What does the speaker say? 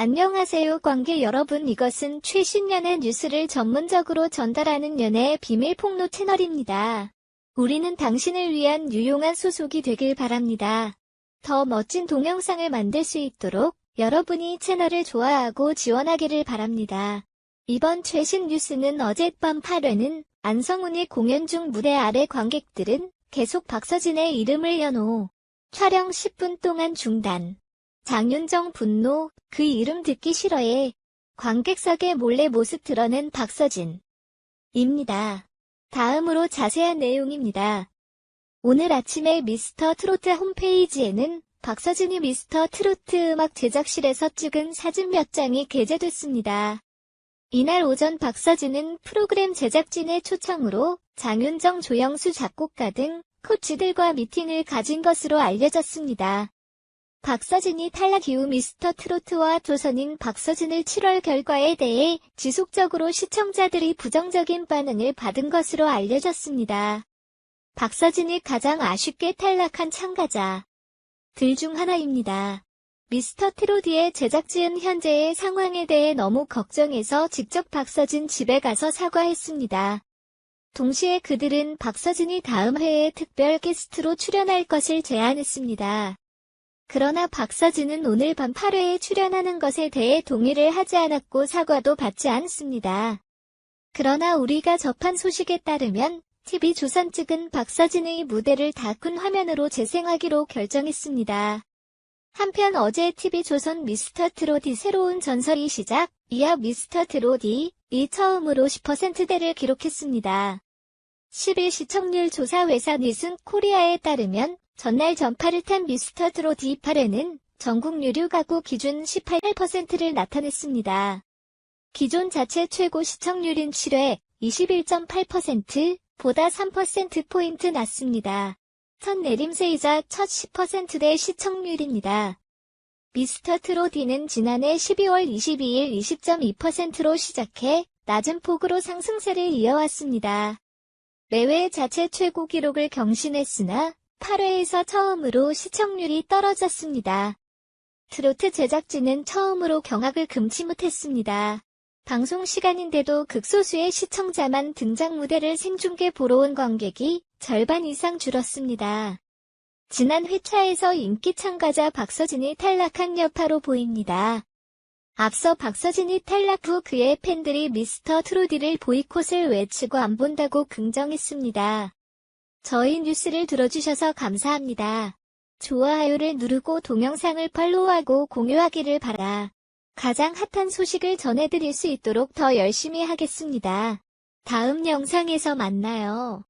안녕하세요 관계 여러분 이것은 최신 연애 뉴스를 전문적으로 전달하는 연애의 비밀 폭로 채널입니다. 우리는 당신을 위한 유용한 소속이 되길 바랍니다. 더 멋진 동영상을 만들 수 있도록 여러분이 채널을 좋아하고 지원하기를 바랍니다. 이번 최신 뉴스는 어젯밤 8회는 안성훈이 공연 중 무대 아래 관객들은 계속 박서진의 이름을 연호. 촬영 10분 동안 중단. 장윤정 분노, 그 이름 듣기 싫어해. 관객석에 몰래 모습 드러낸 박서진. 입니다. 다음으로 자세한 내용입니다. 오늘 아침에 미스터 트로트 홈페이지에는 박서진이 미스터 트로트 음악 제작실에서 찍은 사진 몇 장이 게재됐습니다. 이날 오전 박서진은 프로그램 제작진의 초청으로 장윤정 조영수 작곡가 등 코치들과 미팅을 가진 것으로 알려졌습니다. 박서진이 탈락 이후 미스터 트로트와 조선인 박서진의 7월 결과에 대해 지속적으로 시청자들이 부정적인 반응을 받은 것으로 알려졌습니다. 박서진이 가장 아쉽게 탈락한 참가자 들중 하나입니다. 미스터 트로디의 제작진 현재의 상황에 대해 너무 걱정해서 직접 박서진 집에 가서 사과했습니다. 동시에 그들은 박서진이 다음 회에 특별 게스트로 출연할 것을 제안했습니다. 그러나 박서진은 오늘 밤 8회에 출연하는 것에 대해 동의를 하지 않았고 사과도 받지 않습니다. 그러나 우리가 접한 소식에 따르면 TV조선 측은 박서진의 무대를 다 큰 화면으로 재생하기로 결정했습니다. 한편 어제 TV조선 미스터 트로디 새로운 전설이 시작, 이어 미스터 트로디, 이 처음으로 10%대를 기록했습니다. 10일 시청률 조사 회사 니슨 코리아에 따르면 전날 전파를 탄 미스터 트로디 8회는 전국 유료 가구 기준 18%를 나타냈습니다. 기존 자체 최고 시청률인 7회 21.8% 보다 3%포인트 낮습니다. 첫 내림세이자 첫 10%대 시청률입니다. 미스터 트로디는 지난해 12월 22일 20.2%로 시작해 낮은 폭으로 상승세를 이어왔습니다. 매회 자체 최고 기록을 경신했으나 8회에서 처음으로 시청률이 떨어졌습니다. 트로트 제작진은 처음으로 경악을 금치 못했습니다. 방송 시간인데도 극소수의 시청자만 등장 무대를 생중계 보러 온 관객이 절반 이상 줄었습니다. 지난 회차에서 인기 참가자 박서진이 탈락한 여파로 보입니다. 앞서 박서진이 탈락 후 그의 팬들이 미스터 트로디를 보이콧을 외치고 안 본다고 긍정했습니다. 저희 뉴스를 들어주셔서 감사합니다. 좋아요를 누르고 동영상을 팔로우하고 공유하기를 바라. 가장 핫한 소식을 전해드릴 수 있도록 더 열심히 하겠습니다. 다음 영상에서 만나요.